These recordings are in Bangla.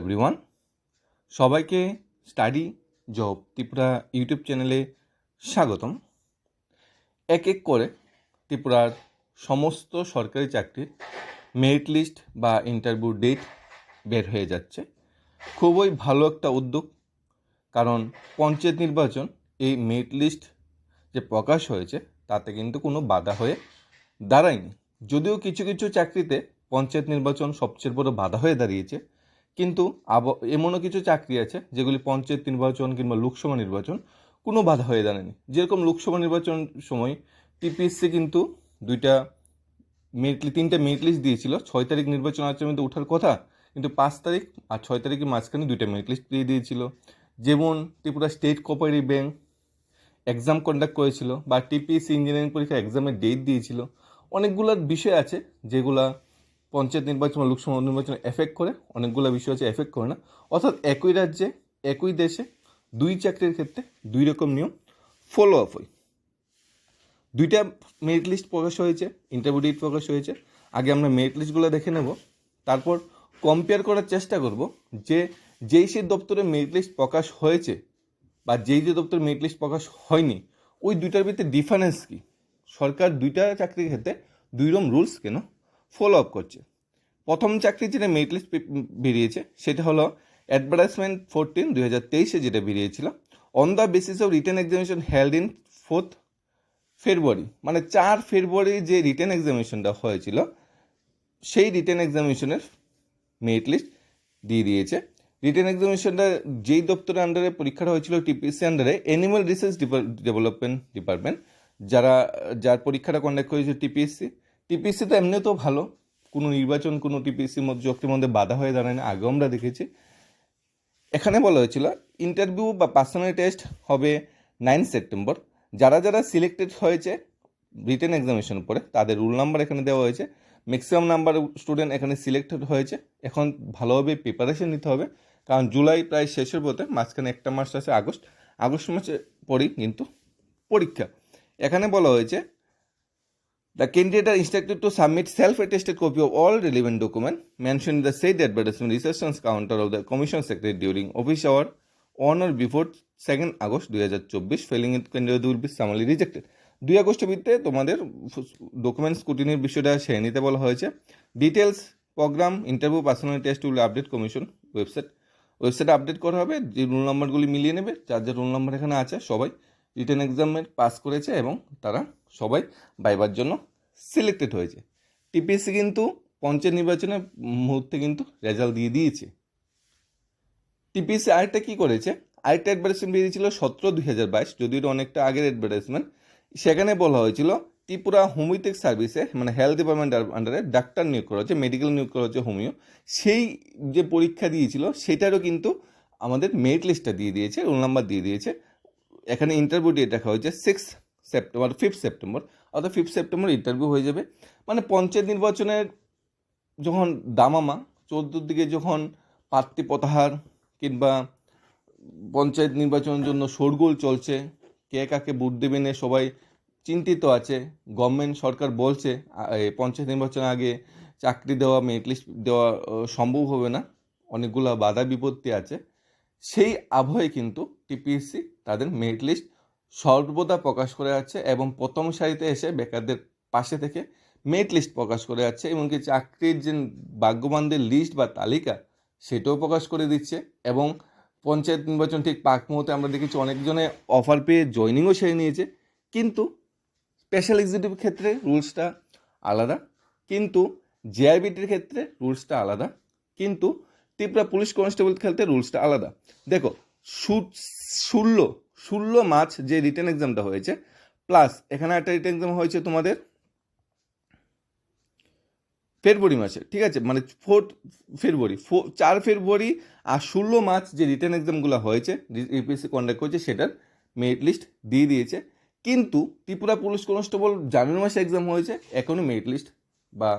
এভরিওয়ান সবাইকে স্টাডি জব ত্রিপুরা ইউটিউব চ্যানেলে স্বাগতম। এক এক করে ত্রিপুরার সমস্ত সরকারি চাকরির মেরিট লিস্ট বা ইন্টারভিউ ডেট বের হয়ে যাচ্ছে। খুবই ভালো একটা উদ্যোগ, কারণ পঞ্চায়েত নির্বাচন এই মেরিট লিস্ট যে প্রকাশ হয়েছে, তাতে কিন্তু কোনো বাধা হয়ে দাঁড়ায়নি। যদিও কিছু কিছু চাকরিতে পঞ্চায়েত নির্বাচন সবচেয়ে বড় বাধা হয়ে দাঁড়িয়েছে কিন্তু আব এমনও কিছু চাকরি আছে যেগুলি পঞ্চায়েত নির্বাচন কিংবা লোকসভা নির্বাচন কোনো বাধা হয়ে দাঁড়ায়নি। যেরকম লোকসভা নির্বাচন সময় টিপিএসসি কিন্তু দুইটা মেরিট তিনটে মেরিট লিস্ট দিয়েছিল। ছয় তারিখ নির্বাচন আচরণে ওঠার কথা, কিন্তু পাঁচ তারিখ আর ছয় তারিখের মাঝখানে দুইটা মেরিট লিস্ট দিয়ে দিয়েছিল। যেমন Tripura state cooperative bank exam conduct করেছিল বা টিপিএসসি ইঞ্জিনিয়ারিং পরীক্ষা এক্সামের ডেট দিয়েছিল। অনেকগুলো বিষয় আছে যেগুলা পঞ্চায়েত নির্বাচন বা লোকসভা নির্বাচনে এফেক্ট করে, অনেকগুলো বিষয় আছে এফেক্ট করে না। অর্থাৎ একই রাজ্যে, একই দেশে দুই চাকরির ক্ষেত্রে দুই রকম নিয়ম ফলো আপ হয়। দুইটা মেরিট লিস্ট প্রকাশ হয়েছে ইন্টারভিউ ডেট প্রকাশ হয়েছে। আগে আমরা মেরিট লিস্টগুলো দেখে নেব, তারপর কম্পেয়ার করার চেষ্টা করব যে, যেই সেই দপ্তরে মেরিট লিস্ট প্রকাশ হয়েছে বা যেই যে দপ্তরে মেরিট লিস্ট প্রকাশ হয়নি, ওই দুইটার ভিতরে ডিফারেন্স কী? সরকার দুইটা চাকরির ক্ষেত্রে দুই রকম রুলস কেন? ফলো আপ করছে। প্রথম চাকরি যেটা মেরিট লিস্ট বেরিয়েছে, সেটা হলো অ্যাডভার্টাইজমেন্ট ফোরটিন দুই হাজার তেইশে যেটা বেরিয়েছিল। On the basis of written examination held in fourth February মানে চার ফেব্রুয়ারি যে রিটার্ন এক্সামিনেশনটা হয়েছিল, সেই রিটার্ন এক্সামিনেশনের মেরিট লিস্ট দিয়ে দিয়েছে। রিটার্ন এক্সামিনেশনটা যেই দপ্তরের আন্ডারে পরীক্ষাটা হয়েছিল টিপিসি আন্ডারে অ্যানিমাল রিসার্চ ডেভেলপমেন্ট ডিপার্টমেন্ট যারা, যার পরীক্ষাটা কন্ডাক্ট করেছে টিপিএসসি টিপিএসসি তো এমনিও তো ভালো। কোনো নির্বাচন, কোনো টিপিএসসির মধ্যে চক্রের মধ্যে বাধা হয়ে দাঁড়ায় না, আগেও আমরা দেখেছি। এখানে বলা হয়েছিল ইন্টারভিউ বা পার্সোনাল টেস্ট হবে নাইন সেপ্টেম্বর যারা যারা সিলেক্টেড হয়েছে রিটেন এক্সামিনেশন পরে, তাদের রুল নাম্বার এখানে দেওয়া হয়েছে। ম্যাক্সিমাম নাম্বার স্টুডেন্ট এখানে সিলেক্টেড হয়েছে। এখন ভালোভাবে প্রিপারেশন নিতে হবে, কারণ জুলাই প্রায় শেষের পথে, মাঝখানে একটা মাস আছে আগস্ট। আগস্ট মাসে পরেই কিন্তু পরীক্ষা। এখানে বলা হয়েছে আর instructed to submit self attested copy of all relevant document mention in the said advertisement receptions counter of the commission secretary during office hour on or before second August দুই হাজার চব্বিশ failing it candidate will be rejected দুই আগস্টের ভিত্তিতে তোমাদের ডকুমেন্ট স্কুটিনির বিষয়টা সেরে নিতে বলা হয়েছে। Details programme interview personal test will update commission website ওয়েবসাইটে আপডেট করা হবে, যে রোল নাম্বারগুলি মিলিয়ে নেবে, যার যে রোল নাম্বার এখানে আছে, সবাই রিটার্ন এক্সামের পাস করেছে এবং তারা সবাই বাইবার জন্য সিলেক্টেড হয়েছে। টিপিএসসি কিন্তু পঞ্চায়েত নির্বাচনের মুহূর্তে কিন্তু রেজাল্ট দিয়ে দিয়েছে। টিপিএসসি আরেকটা কী করেছে? আরেকটা অ্যাডভার্টাইজমেন্ট বেরিয়েছিল সতেরো দুই হাজার বাইশ, যদিও এটা অনেকটা আগের অ্যাডভার্টাইজমেন্ট সেখানে বলা হয়েছিল, ত্রিপুরা হোমিওপ্যাথিক সার্ভিসে মানে হেলথ ডিপার্টমেন্ট আন্ডারে ডাক্তার নিয়োগ করা হচ্ছে মেডিকেল নিয়োগ করা হচ্ছে হোমিও। সেই যে পরীক্ষা দিয়েছিল, সেটারও কিন্তু আমাদের মেরিট লিস্টটা দিয়ে দিয়েছে রোল নাম্বার দিয়ে দিয়েছে। এখানে ইন্টারভিউ ডেট রাখা হয়েছে সিক্স সেপ্টেম্বর ফিফথ সেপ্টেম্বর, অর্থাৎ ফিফথ সেপ্টেম্বর ইন্টারভিউ হয়ে যাবে। মানে পঞ্চায়েত নির্বাচনের যখন দামামা, চৌদ্দোর দিকে যখন প্রার্থী প্রত্যাহার কিংবা পঞ্চায়েত নির্বাচনের জন্য শোরগোল চলছে, কে কাকে ভোট দেবে না সবাই চিন্তিত আছে গভর্নমেন্ট সরকার বলছে পঞ্চায়েত নির্বাচনের আগে চাকরি দেওয়া মেরিট লিস্ট দেওয়া সম্ভব হবে না, অনেকগুলো বাধা বিপত্তি আছে। সেই আবহে কিন্তু টিপিএসসি তাদের মেরিট লিস্ট সর্বদা প্রকাশ করে যাচ্ছে এবং প্রথম সারিতে এসে বেকারদের পাশে থেকে মেট লিস্ট প্রকাশ করে যাচ্ছে এমনকি চাকরির যে ভাগ্যবানদের লিস্ট বা তালিকা, সেটাও প্রকাশ করে দিচ্ছে এবং পঞ্চায়েত নির্বাচন ঠিক পাক মুহূর্তে আমরা দেখেছি অনেকজনে অফার পেয়ে জয়নিংও সেরে নিয়েছে। কিন্তু স্পেশাল এক্সিকিউটিভ ক্ষেত্রে রুলসটা আলাদা, কিন্তু জেআইবিটির ক্ষেত্রে রুলসটা আলাদা, কিন্তু ত্রিপুরা পুলিশ কনস্টেবল ক্ষেত্রে রুলসটা আলাদা। দেখো ষোলো ষোলো মার্চ যে রিটার্ন এক্সামটা হয়েছে, প্লাস এখানে একটা রিটার্ন এক্সাম হয়েছে তোমাদের ফেব্রুয়ারি মাসে, ঠিক আছে? মানে ফোর্থ ফেব্রুয়ারি চার ফেব্রুয়ারি আর ষোলো মার্চ যে রিটার্ন এক্সামগুলো হয়েছে ইউপিএসসি কন্ডাক্ট করেছে, সেটার মেরিট লিস্ট দিয়ে দিয়েছে। কিন্তু ত্রিপুরা পুলিশ কনস্টেবল জানুয়ারি মাসে এক্সাম হয়েছে, এখনও মেরিট লিস্ট বা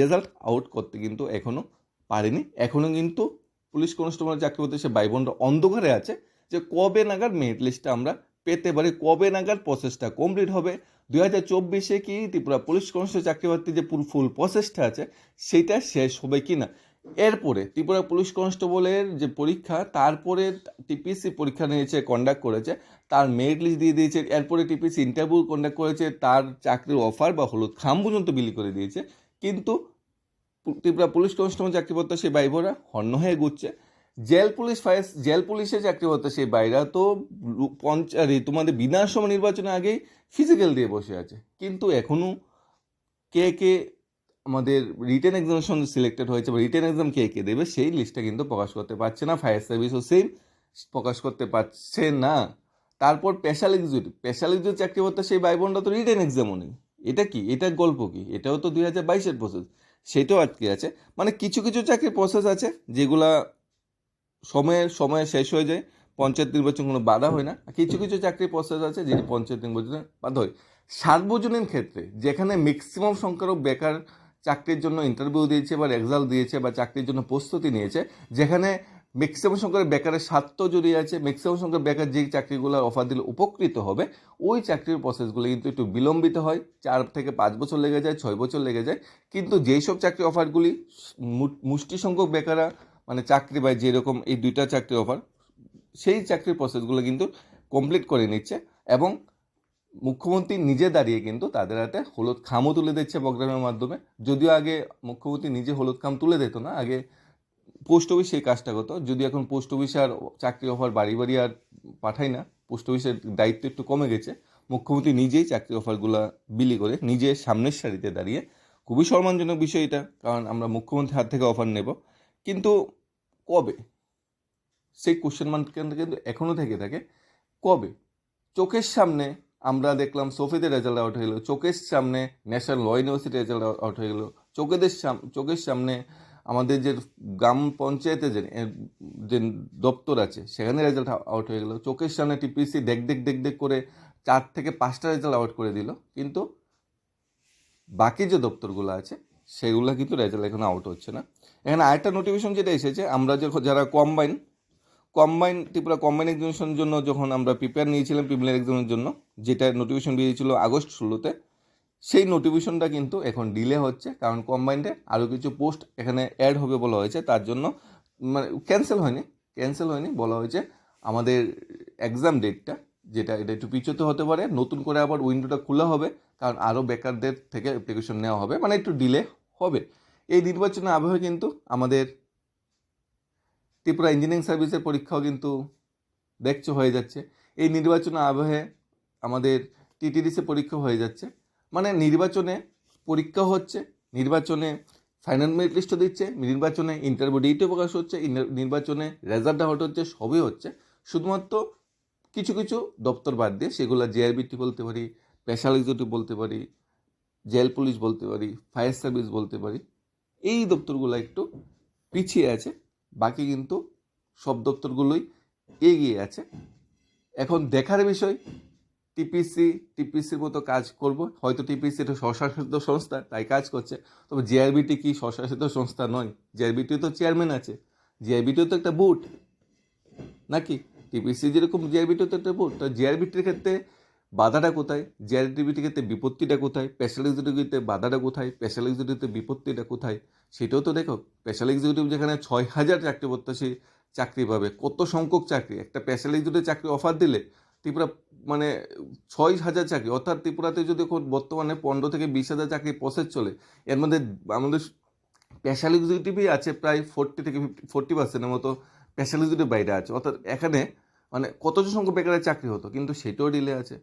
রেজাল্ট আউট করতে কিন্তু এখনও পারেনি। এখনও কিন্তু পুলিশ কনস্টেবল চাকরি করতে সে ভাই অন্ধকারে আছে যে কবে নাগাদ মেরিট লিস্টটা আমরা পেতে পারি, কবে নাগাদ প্রসেসটা কমপ্লিট হবে। দুই হাজার চব্বিশে কি ত্রিপুরা পুলিশ কনস্টেবল চাকরি প্রার্থী যে ফুল প্রসেসটা আছে, সেটা শেষ হবে কি না? এরপরে ত্রিপুরা পুলিশ কনস্টেবলের যে পরীক্ষা, তারপরে টিপিসি পরীক্ষা নিয়েছে কন্ডাক্ট করেছে, তার মেরিট লিস্ট দিয়ে দিয়েছে, এরপরে টিপিসি ইন্টারভিউ কন্ডাক্ট করেছে, তার চাকরির অফার বা হলুদ খাম পর্যন্ত বিলি করে দিয়েছে। কিন্তু ত্রিপুরা পুলিশ কনস্টেবল চাকরি করতে সেই বাইবরা হন্য হয়ে ঘুরছে। জেল পুলিশ ফায়ার, জেল পুলিশে চাকরি করতে সেই বাইরা তো লু- পঞ্চ আরে তোমাদের বিধানসভা নির্বাচনের আগেই ফিজিক্যাল দিয়ে বসে আছে। কিন্তু এখনও কে কে আমাদের রিটেন এক্সামিনেশন সিলেক্টেড হয়েছে বা রিটেন এক্সাম কে কে দেবে সেই লিস্টটা কিন্তু প্রকাশ করতে পারছে না। ফায়ার সার্ভিসও সেম প্রকাশ করতে পারছে না। তারপর স্পেশাল এক্সিকিউটিভ স্পেশাল এক্সিকিউটিভ চাকরি করতে সেই ভাই বোনরা তো রিটেন এক্সামও নেই। এটা কি? এটা গল্প কি? এটাও তো দুই হাজার বাইশের প্রসেস সেটাও আটকে আছে। মানে কিছু কিছু চাকরির প্রসেস আছে যেগুলা সময়ের সময়ে শেষ হয়ে যায় পঞ্চায়েত নির্বাচন কোনো বাধা হয় না। কিছু কিছু চাকরির প্রসেস আছে যেটি পঞ্চায়েত নির্বাচনে বাধা হয়। সার্বজনীন ক্ষেত্রে যেখানে ম্যাক্সিমাম সংখ্যারও বেকার চাকরির জন্য ইন্টারভিউ দিয়েছে বা রেজাল্ট দিয়েছে বা চাকরির জন্য প্রস্তুতি নিয়েছে যেখানে ম্যাক্সিমাম সংখ্যার বেকারের স্বার্থ জড়িয়ে আছে ম্যাক্সিমাম সংখ্যার বেকার যে চাকরিগুলো অফার দিলে উপকৃত হবে ওই চাকরির প্রসেসগুলো কিন্তু একটু বিলম্বিত হয়। চার থেকে পাঁচ বছর লেগে যায় ছয় বছর লেগে যায়। কিন্তু যেই সব চাকরি অফারগুলি মুষ্টি সংখ্যক বেকাররা মানে চাকরি বা যেরকম এই দুইটা চাকরি অফার সেই চাকরির প্রসেসগুলো কিন্তু কমপ্লিট করে নিচ্ছে এবং মুখ্যমন্ত্রী নিজে দাঁড়িয়ে কিন্তু তাদের হাতে হলুদ খামও তুলে দিচ্ছে প্রোগ্রামের মাধ্যমে। যদিও আগে মুখ্যমন্ত্রী নিজে হলুদ খাম তুলে দিত না, আগে পোস্ট অফিস সেই কাজটা করতো। যদি এখন পোস্ট অফিসে আর চাকরি অফার বাড়ি বাড়ি আর পাঠায় না, পোস্ট অফিসের দায়িত্ব একটু কমে গেছে। মুখ্যমন্ত্রী নিজেই চাকরি অফারগুলো বিলি করে নিজে সামনের সারিতে দাঁড়িয়ে খুবই সম্মানজনক বিষয় এটা, কারণ আমরা মুখ্যমন্ত্রীর হাত থেকে অফার নেব। কিন্তু কবে? সেই কোশ্চেন মার্ক কিন্তু এখনও থেকে থাকে, কবে? চোখের সামনে আমরা দেখলাম সোফিদের রেজাল্ট আউট হয়ে গেলো, চোখের সামনে ন্যাশনাল ল ইউনিভার্সিটির রেজাল্ট আউট হয়ে গেলো, চোখেদের সাম, চোখের সামনে আমাদের যে গ্রাম পঞ্চায়েতে যে যে দপ্তর আছে, সেখানে রেজাল্ট আউট হয়ে গেলো, চোখের সামনে টিপিসি দেখ দেখ দেখ দেখ করে চার থেকে পাঁচটা রেজাল্ট আউট করে দিল, কিন্তু বাকি যে দপ্তরগুলো আছে সেগুলো কিন্তু রেজাল্ট এখন আউট হচ্ছে না। এখানে আরেকটা নোটিফিকেশন যেটা এসেছে, আমরা যখন যারা কম্বাইন কম্বাইন ত্রিপুরা কম্বাইন এক্সামিনেশনের জন্য যখন আমরা প্রিপেয়ার নিয়েছিলাম প্রিমিলার এক্সামের জন্য, যেটা নোটিফিকেশন বেরিয়েছিল আগস্ট ষোলোতে, সেই নোটিফিকেশনটা কিন্তু এখন ডিলে হচ্ছে, কারণ কম্বাইন্ডে আরও কিছু পোস্ট এখানে অ্যাড হবে বলা হয়েছে, তার জন্য মানে ক্যান্সেল হয়নি ক্যান্সেল হয়নি বলা হয়েছে, আমাদের এক্সাম ডেটটা যেটা, এটা একটু পিছোতে হতে পারে। নতুন করে আবার উইন্ডোটা খোলা হবে, কারণ আরও বেকারদের থেকে অ্যাপ্লিকেশন নেওয়া হবে মানে একটু ডিলে হবে। এই নির্বাচনের আবহে কিন্তু আমাদের ত্রিপুরা ইঞ্জিনিয়ারিং সার্ভিসের পরীক্ষাও কিন্তু দেখছ হয়ে যাচ্ছে। এই নির্বাচনের আবহে আমাদের টিটিডিসি পরীক্ষা হয়ে যাচ্ছে। মানে নির্বাচনে পরীক্ষা হচ্ছে, নির্বাচনে ফাইনাল মেরিট লিস্টও দিচ্ছে, নির্বাচনে ইন্টারভিউ ডেটও প্রকাশ হচ্ছে নির্বাচনে রেজাল্ট আউট হচ্ছে, সবই হচ্ছে। শুধুমাত্র কিছু কিছু দপ্তর বাদ দিয়ে সেগুলো জেআরবিটি বলতে পারি স্পেশাল এক্সিকিউটিভ বলতে পারি জেল পুলিশ বলতে পারি ফায়ার সার্ভিস বলতে পারি, এই দপ্তরগুলো একটু পিছিয়ে আছে, বাকি কিন্তু সব দপ্তরগুলোই এগিয়ে আছে। এখন দেখার বিষয় টিপিসি টিপিসির মতো কাজ করব, হয়তো টিপিসি একটা স্বশাসিত সংস্থা, তাই কাজ করছে, তবে জিআরবিটি কি স্বশাসিত সংস্থা নয়? জিআরবিটিও তো চেয়ারম্যান আছে জিআরবিটিও তো একটা বুট নাকি? টিপিসি যেরকম জিআরবিটিও তো একটা বুট তো জিআরবিটির ক্ষেত্রে বাধাটা কোথায়? জিআরবিটির ক্ষেত্রে বিপত্তিটা কোথায়? স্পেশাল এক্সিকিউটিভতে বাধাটা কোথায়? স্পেশাল এক্সিকিউটিভতে বিপত্তিটা কোথায়? সেটাও তো দেখো, স্পেশাল এক্সিকিউটিভ যেখানে ছয় হাজার চাকরি প্রত্যাশী চাকরি পাবে, কত সংখ্যক চাকরি? একটা স্পেশাল এক্সিকিউটিভ চাকরি অফার দিলে ত্রিপুরা মানে ছয় হাজার চাকরি, অর্থাৎ ত্রিপুরাতে যদি এখন বর্তমানে পনেরো থেকে বিশ হাজার চাকরি প্রসেস চলে, এর মধ্যে আমাদের স্পেশাল এক্সিকিউটিভই আছে প্রায় ফোর্টি থেকে ফিফটি ফোর্টি পার্সেন্টের মতো স্পেশাল বাইরে আছে। অর্থাৎ এখানে মানে কতজন সংখ্যক বেকারের চাকরি হতো? কিন্তু সেটাও ডিলে আছে।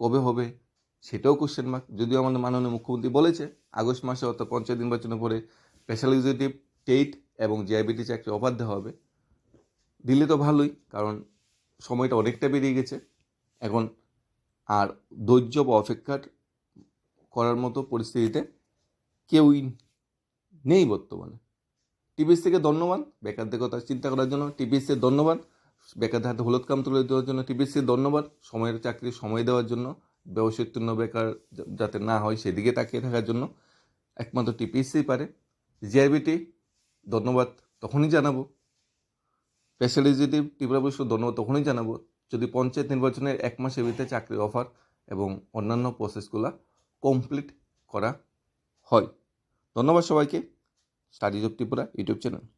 কবে হবে? সেটাও কোশ্চেন মার্ক যদিও আমাদের মাননীয় মুখ্যমন্ত্রী বলেছে, আগস্ট মাসে অর্থাৎ পঞ্চায়েত নির্বাচনের পরে স্পেশাল এক্সিকিউটিভ টেট এবং জিআইবিটি চাকরি অফার দেওয়া হবে। দিলে তো ভালোই, কারণ সময়টা অনেকটা বেরিয়ে গেছে। এখন আর ধৈর্য বা অপেক্ষার করার মতো পরিস্থিতিতে কেউই নেই বর্তমানে। টিপিএস থেকে ধন্যবাদ। বেকারদের কথা চিন্তা করার জন্য। টিপিএসের ধন্যবাদ। বেকারদের হাতে হলুদ কাম তুলে দেওয়ার জন্য টিপিএসসির ধন্যবাদ। সময়ের চাকরি সময় দেওয়ার জন্য। ব্যবসায়িত্বন্য বেকার যাতে না হয় সেদিকে তাকিয়ে থাকার জন্য। একমাত্র টিপিএসসি পারে। জিআরবিটি ধন্যবাদ তখনই জানাব। এক্সিকিউটিভ ত্রিপুরা পুলিশকে ধন্যবাদ তখনই জানাব। যদি পঞ্চায়েত নির্বাচনের এক মাসের ভিতরে চাকরি অফার এবং অন্যান্য প্রসেসগুলো কমপ্লিট করা হয়। ধন্যবাদ সবাইকে। Study job Tripura YouTube channel